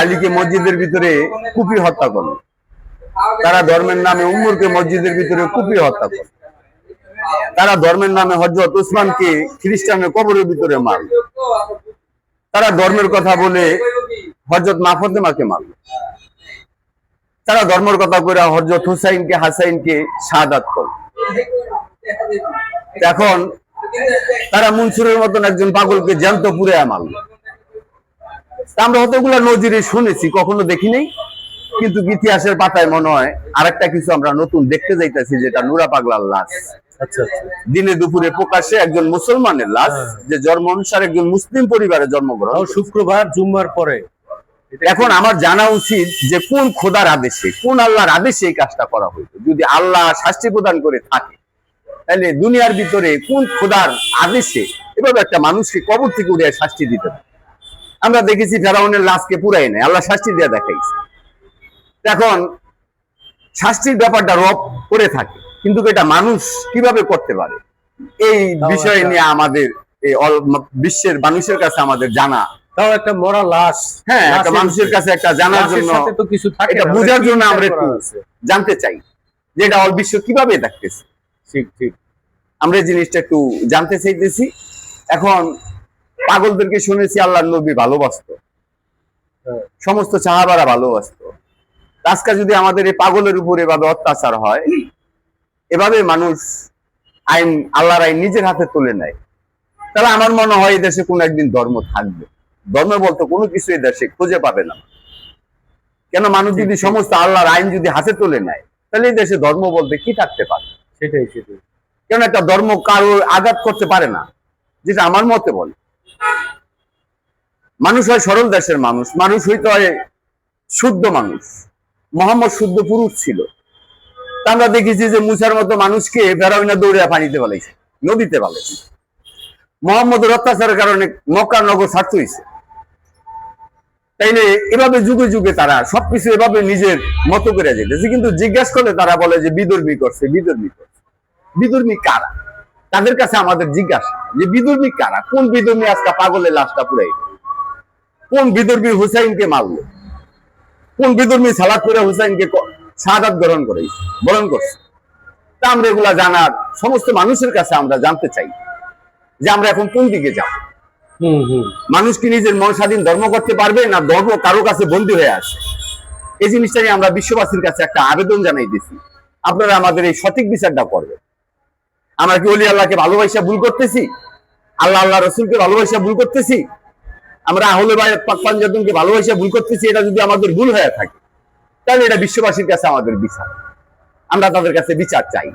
আলীকে মসজিদের ভিতরে কুপি হত্যা করল। তারা ধর্মের নামে উম্মুরকে মসজিদের ভিতরে কুপি হত্যা করল। তারা ধর্মের নামে হজরত উসমানকে খ্রিস্টানের কবরের ভিতরে মারল। তারা ধর্মের কথা বলে হজরত মাফতেমাকে মারল। তারা ধর্মের কথা করে হজরত হুসাইনকে, হাসাইনকে শাহাদাত করল। এখন তারা মনসুরের মতন একজন পাগলকে জ্যান্ত পুরে মারল। আমরা হতগুলা নজিরে শুনেছি কখনো দেখি নাই। কিন্তু ইতিহাসের পাতায় মনে হয় আরেকটা কিছু আমরা নতুন দেখতে যাইতেছি যেটা নুরা পাগলার লাশ। আচ্ছা আচ্ছা। দিনে দুপুরে প্রকাশ্যে একজন মুসলমানের লাশ হ্যাঁ। যে জন্ম অনুসারে একজন মুসলিম পরিবারে জন্মগ্রহণ শুক্রবার জুম্মার পরে। এখন আমার জানা উচিত যে কোন খোদার আদেশে কোন আল্লাহর আদেশে এই কাজটা করা হইতো যদি আল্লাহ শাস্তি প্রদান করে থাকে তাহলে দুনিয়ার ভিতরে কোন খোদার আদেশে এভাবে একটা মানুষকে কবর থেকে উড়িয়ে শাস্তি দিতে পারে? আমরা দেখেছি ফেরাউনের লাশকে পুরাই নেয় আল্লাহ শাস্তি দিয়ে দেখাইছে। এখন শাস্তির ব্যাপারটা রব করে থাকে কিন্তু এটা মানুষ কীভাবে করতে পারে? এই বিষয় নিয়ে আমাদের এই বিশ্বের মানুষের কাছে আমাদের জানা। তাও একটা মরা লাশ হ্যাঁ একটা মানুষের কাছে একটা জানার জন্য তো কিছু থাকে এটা বোঝার জন্য আমরা একটু জানতে চাই যে এটা অল বিশ্ব কীভাবে দেখতেছে। ঠিক ঠিক। আমরা এই জিনিসটা একটু জানতে চাইতেছি। এখন পাগলদেরকে শুনেছি আল্লাহ নবী ভালোবাসতো। হ্যাঁ। সমস্ত সাহাবারা ভালোবাসতো। আজকে যদি আমাদের এই পাগলের উপর এভাবে অত্যাচার হয় এভাবে মানুষ আইন আল্লাহর আইন নিজের হাতে তুলে নেয় তাহলে আমার মনে হয় দেশে কোন একদিন ধর্ম থাকবে। ধর্ম বলতে কোনো কিছু এই দেশে খুঁজে পাবে না। কেন মানুষ যদি সমস্ত আল্লাহর আইন যদি হাতে তুলে নেয় তাহলে এই দেশে ধর্ম বলতে কি থাকতে পারে? সেটাই সেটাই। কেন একটা ধর্ম কারও আঘাত করতে পারে না? যেটা আমার মতে বলে। মানুষ হয় সরল দেশের মানুষ মানুষ হইতে হয় শুদ্ধ মানুষ। মোহাম্মদ শুদ্ধ পুরুষ ছিল। আমরা দেখেছি যে মুসার মতো মানুষকে ফেরাউনা দৌড়ে পানিতে পালাইছে নদীতে পালাইছে মোহাম্মদের অত্যাচারের কারণে মক্কা নগর স্বার্থ হয়েছে তাইলে এভাবে যুগে যুগে তারা সবকিছু এভাবে নিজের মতো করে যেতেছে, কিন্তু জিজ্ঞাসা করলে তারা বলে যে বিদর্মী করছে বিদর্মী করছে। বিদর্মী কারা? তাদের কাছে আমাদের জিজ্ঞাসা যে বিদর্মী কারা? কোন বিদর্মী আজকে পাগলের লাশটা পুরাই কোন বিদর্মী হুসাইনকে মারলো? কোন বিদর্মী সালাদ করে হুসাইনকে শাহাদাত গ্রহণ করে বরণ করছে? তা আমরা এগুলা জানার সমস্ত মানুষের কাছে আমরা জানতে চাই যে আমরা এখন কোন দিকে যাব। হুম হুম। মানুষ কি নিজের মন স্বাধীন ধর্ম করতে পারবে না ধর্ম কারও কাছে বন্দী হয়ে আছে? এই জিনিসটা নিয়ে আমরা বিশ্ববাসীর কাছে একটা আবেদন জানাই দিছি। আপনারা আমাদের এই সঠিক বিচারটা করবেন। আমরা কি অলি আল্লাহকে ভালোবাসা ভুল করতেছি? আল্লাহ আল্লাহ রসুলকে ভালোবাসা ভুল করতেছি? আমরা আহলে ভাই পাক পাঞ্জাতনকে ভালোবাসা ভুল করতেছি, এটা যদি আমাদের ভুল হয়ে থাকে, তাহলে এটা বিশ্ববাসীর কাছে আমাদের বিচার। আমরা তাদের কাছে বিচার চাই।